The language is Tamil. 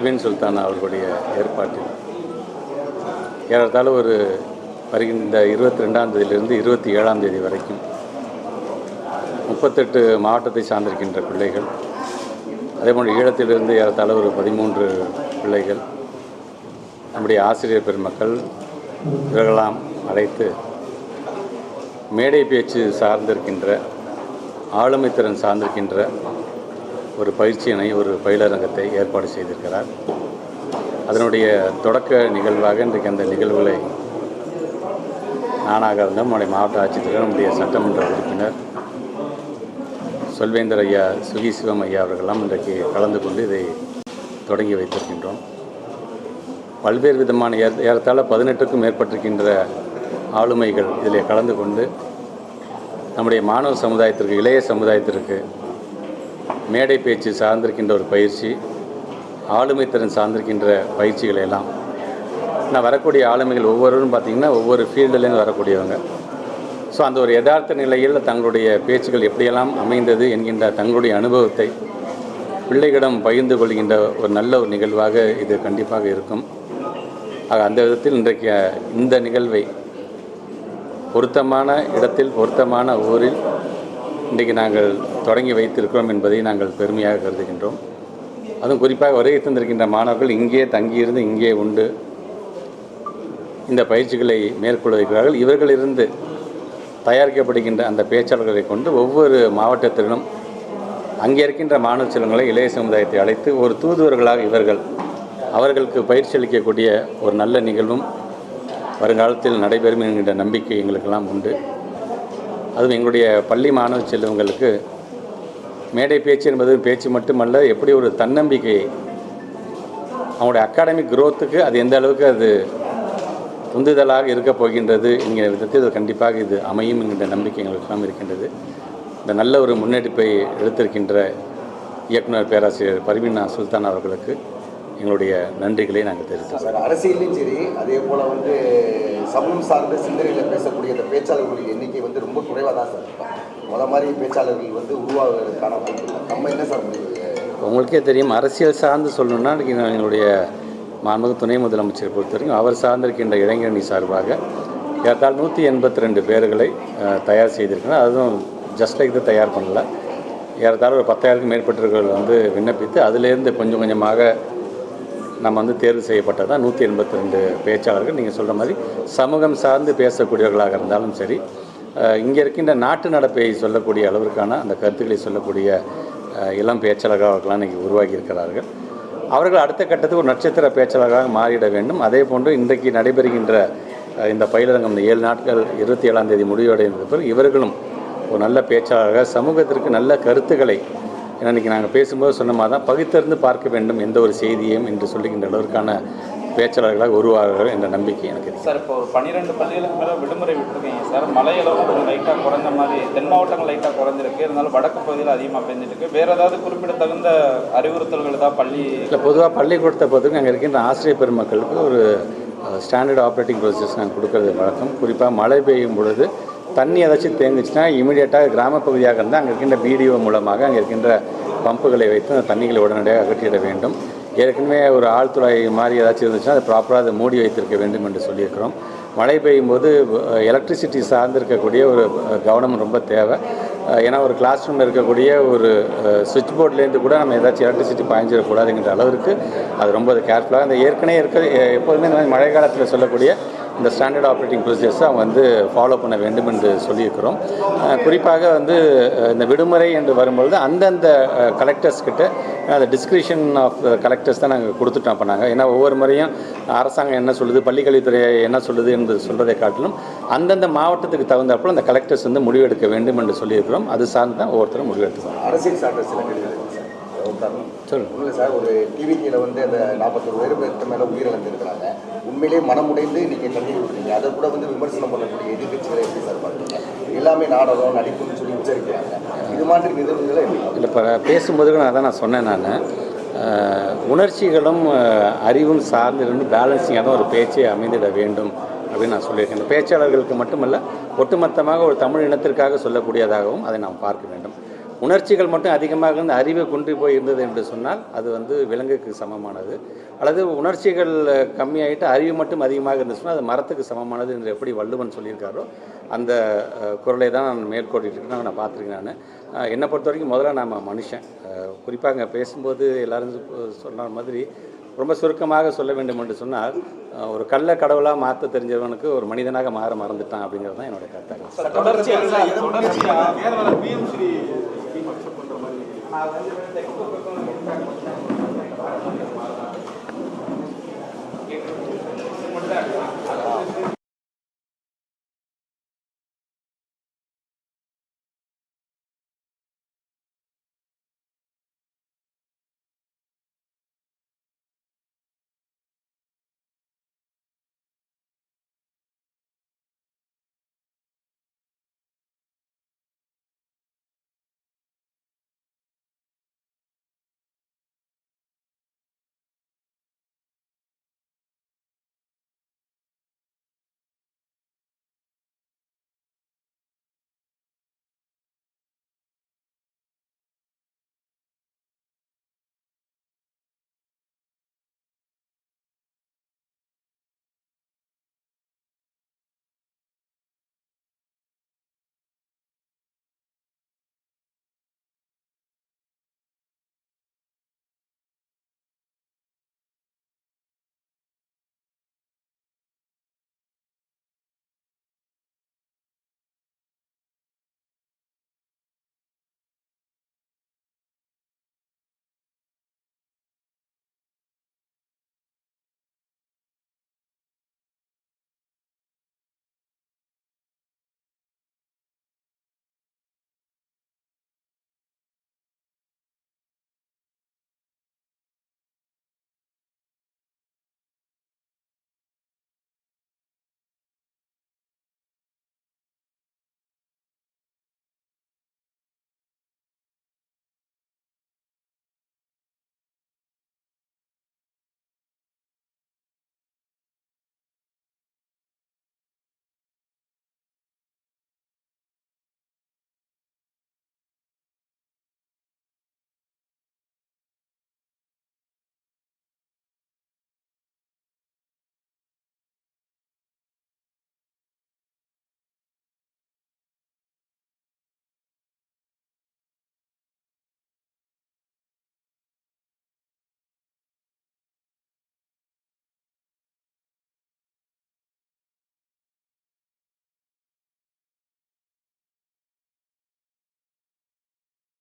பின் சுல்தான் அவர்களுடைய ஏற்பாட்டில். ஏறத்தாழ ஒரு வருகின்ற இருபத்தி ரெண்டாம் தேதியிலிருந்து இருபத்தி ஏழாம் தேதி வரைக்கும் முப்பத்தெட்டு மாவட்டத்தை சார்ந்திருக்கின்ற பிள்ளைகள் அதேபோல் ஈழத்திலிருந்து ஏறத்தாழ ஒரு பதிமூன்று பிள்ளைகள் நம்முடைய ஆசிரியர் பெருமக்கள் இவர்களாம் அழைத்து மேடை பேச்சு சார்ந்திருக்கின்ற ஆளுமை திறன் சார்ந்திருக்கின்ற ஒரு பயிற்சியினை ஒரு பயிலரங்கத்தை ஏற்பாடு செய்திருக்கிறார். அதனுடைய தொடக்க நிகழ்வாக இன்றைக்கு அந்த நிகழ்வுகளை நானாக இருந்தோம் நம்முடைய மாவட்ட ஆட்சித்தலைவர் நம்முடைய சட்டமன்ற உறுப்பினர் சொல்வேந்தர் ஐயா சுகி சிவம் ஐயா அவர்களெல்லாம் இன்றைக்கு கலந்து கொண்டு இதை தொடங்கி வைத்திருக்கின்றோம். பல்வேறு விதமான ஏற ஏறத்தாழ பதினெட்டுக்கும் மேற்பட்டிருக்கின்ற ஆளுமைகள் இதில் கலந்து கொண்டு நம்முடைய மாணவ சமுதாயத்திற்கு இளைய சமுதாயத்திற்கு மேடை பேச்சு சார்ந்திருக்கின்ற ஒரு பயிற்சி ஆளுமை திறன் சார்ந்திருக்கின்ற பயிற்சிகளை எல்லாம். நான் வரக்கூடிய ஆளுமைகள் ஒவ்வொருவரும் பார்த்திங்கன்னா ஒவ்வொரு ஃபீல்டுலேருந்து வரக்கூடியவங்க. ஸோ அந்த ஒரு யதார்த்த நிலையில் தங்களுடைய பேச்சுகள் எப்படியெல்லாம் அமைந்தது என்கின்ற தங்களுடைய அனுபவத்தை பிள்ளைகளிடம் பகிர்ந்து கொள்கின்ற ஒரு நல்ல ஒரு நிகழ்வாக இது கண்டிப்பாக இருக்கும். ஆக அந்த விதத்தில் இன்றைக்கு இந்த நிகழ்வை பொருத்தமான இடத்தில் பொருத்தமான ஊரில் இன்றைக்கு நாங்கள் தொடங்கி வைத்திருக்கிறோம் என்பதை நாங்கள் பெருமையாக கருதுகின்றோம். அதுவும் குறிப்பாக வருகை தந்திருக்கின்ற மாணவர்கள் இங்கே தங்கியிருந்து இங்கே உண்டு இந்த பயிற்சிகளை மேற்கொள்கிறார்கள் இவர்களிருந்து தயாரிக்கப்படுகின்ற அந்த பேச்சாளர்களை கொண்டு ஒவ்வொரு மாவட்டத்திலும் அங்கே இருக்கின்ற மாணவ செல்வங்களை இளைய சமுதாயத்தை அழைத்து ஒரு தூதுவர்களாக இவர்கள் அவர்களுக்கு பயிற்சி அளிக்கக்கூடிய ஒரு நல்ல நிகழ்வும் வருங்காலத்தில் நடைபெறும் என்கின்ற நம்பிக்கை எங்களுக்கெல்லாம் உண்டு. அதுவும் எங்களுடைய பள்ளி மாணவ செல்வங்களுக்கு மேடை பேச்சு என்பது பேச்சு மட்டுமல்ல எப்படி ஒரு தன்னம்பிக்கை அவங்களுடைய அகாடமிக் குரோத்துக்கு அது எந்த அளவுக்கு அது உந்துதலாக இருக்கப் போகின்றது என்கிற விதத்தில் இது கண்டிப்பாக இது அமையும் என்கின்ற நம்பிக்கை எங்களுக்கெல்லாம் இருக்கின்றது. இந்த நல்ல ஒரு முன்னெடுப்பை எடுத்திருக்கின்ற இயக்குனர் பேராசிரியர் பர்வீனா சுல்தான் அவர்களுக்கு எங்களுடைய நன்றிகளை நாங்கள் தெரிவித்துக் சார் அரசியலையும் சரி அதே போல் வந்து சமூகம் சார்ந்த சிந்தனையில் பேசக்கூடிய அந்த பேச்சாளர்களுடைய எண்ணிக்கை வந்து ரொம்ப குறைவாக தான் சார் இருக்கும். முத மாதிரி பேச்சாளர்கள் வந்து உருவாகுவதற்கான. நம்ம என்ன சார் உங்களுக்கே தெரியும் அரசியல் சார்ந்து சொல்லணும்னா எங்களுடைய மாண்புமிகு துணை முதலமைச்சரை பொறுத்த வரைக்கும் அவர் சார்ந்திருக்கின்ற இளைஞரணி சார்பாக ஏறத்தாழ நூற்றி எண்பத்தி ரெண்டு பேர்களை தயார் செய்திருக்கிறோம் அதுவும் ஜஸ்ட் லைக் தான் தயார் பண்ணல. ஏறத்தாழ ஒரு பத்தாயிரத்துக்கும் மேற்பட்டவர்கள் வந்து விண்ணப்பித்து அதிலேருந்து கொஞ்சம் கொஞ்சமாக நம்ம வந்து தேர்வு செய்யப்பட்டது? தான் நூற்றி எண்பத்தி ரெண்டு பேச்சாளர்கள். நீங்கள் சொல்கிற மாதிரி சமூகம் சார்ந்து பேசக்கூடியவர்களாக இருந்தாலும் சரி இங்கே இருக்கின்ற நாட்டு நடப்பை சொல்லக்கூடிய அளவிற்கான அந்த கருத்துக்களை சொல்லக்கூடிய இளம் பேச்சாளர்களாக அவர்களாம் இன்றைக்கி உருவாகி இருக்கிறார்கள். அவர்கள் அடுத்த கட்டத்துக்கு ஒரு நட்சத்திர பேச்சாளராக மாறிட வேண்டும். அதே போன்று இன்றைக்கு நடைபெறுகின்ற இந்த பயிலரங்கம் இந்த ஏழு நாட்கள் இருபத்தி ஏழாம் தேதி முடிவடைந்த பிறகு இவர்களும் ஒரு நல்ல பேச்சாளராக சமூகத்திற்கு நல்ல கருத்துக்களை ஏன்னா இன்றைக்கி நாங்கள் பேசும்போது சொன்ன மாதிரி தான் பகுத்தறிந்து பார்க்க வேண்டும் எந்த ஒரு செய்தியையும் என்று சொல்லுகின்ற அளவிற்கான பேச்சாளர்களாக உருவாகிறார்கள் என்ற நம்பிக்கை எனக்கு சார் இப்போ ஒரு பன்னிரெண்டு பள்ளிகளுக்கு மேலே விடுமுறை விட்டுருக்கீங்க. சார் மழையளவு கொஞ்சம் லைட்டாக குறைந்த மாதிரி தென் மாவட்டங்கள் லைட்டாக குறைஞ்சிருக்கு. இருந்தாலும் வடக்கு பகுதியில் அதிகமாக பெஞ்சிட்டு இருக்கு. வேறு ஏதாவது குறிப்பிடத்தகுந்த அறிவுறுத்தல்கள் ஏதாவது பள்ளி இல்லை பொதுவாக பள்ளிக்கூடத்தை பொறுத்தவரைக்கும் அங்கே இருக்கின்ற ஆசிரியர் பெருமக்களுக்கு ஒரு ஸ்டாண்டர்ட் ஆப்ரேட்டிங் ப்ரொசீஜர்ஸ் நாங்கள் கொடுக்கறது வழக்கம். குறிப்பாக மழை பெய்யும் பொழுது தண்ணி ஏதாச்சும் தேங்குச்சுன்னா இமீடியட்டாக கிராமப்பகுதியாக இருந்தால் அங்கே இருக்கின்ற பிடிஓ மூலமாக அங்கே இருக்கின்ற பம்புகளை வைத்து அந்த தண்ணிகளை உடனடியாக அகற்றிட வேண்டும். ஏற்கனவே ஒரு ஆழ்துறை மாதிரி ஏதாச்சும் இருந்துச்சுன்னா அதை ப்ராப்பராக அதை மூடி வைத்திருக்க வேண்டும் என்று சொல்லியிருக்கிறோம். மழை பெய்யும் போது எலக்ட்ரிசிட்டி சார்ந்திருக்கக்கூடிய ஒரு கவனம் ரொம்ப தேவை. ஏன்னா ஒரு கிளாஸ் ரூமில் இருக்கக்கூடிய ஒரு சுவிட்ச் போர்ட்லேருந்து கூட நம்ம ஏதாச்சும் எலக்ட்ரிசிட்டி பாய்ஞ்சிடக்கூடாதுங்கிற அளவிற்கு அது ரொம்ப கேர்ஃபுல்லாக அந்த ஏற்கனவே இருக்க எப்போதுமே இந்த மாதிரி மழை காலத்தில் சொல்லக்கூடிய இந்த ஸ்டாண்டர்ட் ஆப்ரேட்டிங் ப்ரொசீஜர்ஸை அவங்க வந்து ஃபாலோ பண்ண வேண்டும் என்று சொல்லியிருக்கிறோம் குறிப்பாக வந்து இந்த விடுமுறை என்று வரும்பொழுது அந்தந்த கலெக்டர்ஸ் கிட்ட அந்த டிஸ்கிரிப்ஷன் ஆஃப் கலெக்டர்ஸ் தான் நாங்கள் கொடுத்துட்டோம் அப்போ நாங்கள் ஏன்னா ஒவ்வொரு முறையும் அரசாங்கம் என்ன சொல்லுது பள்ளிக்கல்வித்துறை என்ன சொல்லுது என்று சொல்வதை காட்டிலும் அந்தந்த மாவட்டத்துக்கு தகுந்தப்போ அந்த கலெக்டர்ஸ் வந்து முடிவெடுக்க வேண்டும் என்று சொல்லியிருக்கிறோம். அது சார்ந்து தான் ஒவ்வொருத்தரும் முடிவெடுத்துக்கணும் அரசியல் சார்ந்த சில கேள்விகள். தருணம். இல்ல சார் ஒரு டிவிக்கியில் வந்து அந்த நாற்பத்தொரு பேர் பேருக்கு மேலே உயிரிழந்திருக்கிறாங்க உண்மையிலேயே மனமுடைந்து நீங்கள் கண்ணீர் விடுறீங்க அதை கூட வந்து விமர்சனம் பண்ணக்கூடிய எதிர்கட்சிகளை எப்படி சார் பார்க்குறீங்க? எல்லாமே நாடகம் நடிப்புன்னு சொல்லி உச்சரிக்கிறாங்க. இது மாதிரி நிகழ்வுகளை இல்லை இப்போ பேசும்போது கூட அதான் நான் சொன்னேன் நான். உணர்ச்சிகளும் அறிவும் சார்ந்திருந்து பேலன்சிங்காக தான் ஒரு பேச்சே அமைந்திட வேண்டும் அப்படின்னு நான் சொல்லியிருக்கேன். இந்த பேச்சாளர்களுக்கு மட்டுமல்ல ஒட்டுமொத்தமாக ஒரு தமிழ் இனத்திற்காக சொல்லக்கூடியதாகவும் அதை நாம் பார்க்க வேண்டும். உணர்ச்சிகள் மட்டும் அதிகமாக இருந்து அறிவை கொண்டு போய் இருந்தது என்று சொன்னால் அது வந்து விலங்குக்கு சமமானது. அல்லது உணர்ச்சிகள் கம்மியாயிட்டு அறிவு மட்டும் அதிகமாக இருந்து சொன்னால் அது மரத்துக்கு சமமானது என்று எப்படி வள்ளுவன் சொல்லியிருக்காரோ அந்த குரலை தான் நான் மேற்கொண்டிருக்கேன் நான் பார்த்துருக்கேன் நான். என்னை பொறுத்த வரைக்கும் முதல்ல நாம் மனுஷன். குறிப்பாக அங்கே பேசும்போது எல்லாரும் சொன்ன மாதிரி ரொம்ப சுருக்கமாக சொல்ல வேண்டும் என்று சொன்னால் ஒரு கள்ள கடவுளாக மாற்ற தெரிஞ்சவனுக்கு ஒரு மனிதனாக மாற மறந்துட்டான் அப்படிங்கிறது தான் என்னுடைய கருத்தாக Thank you.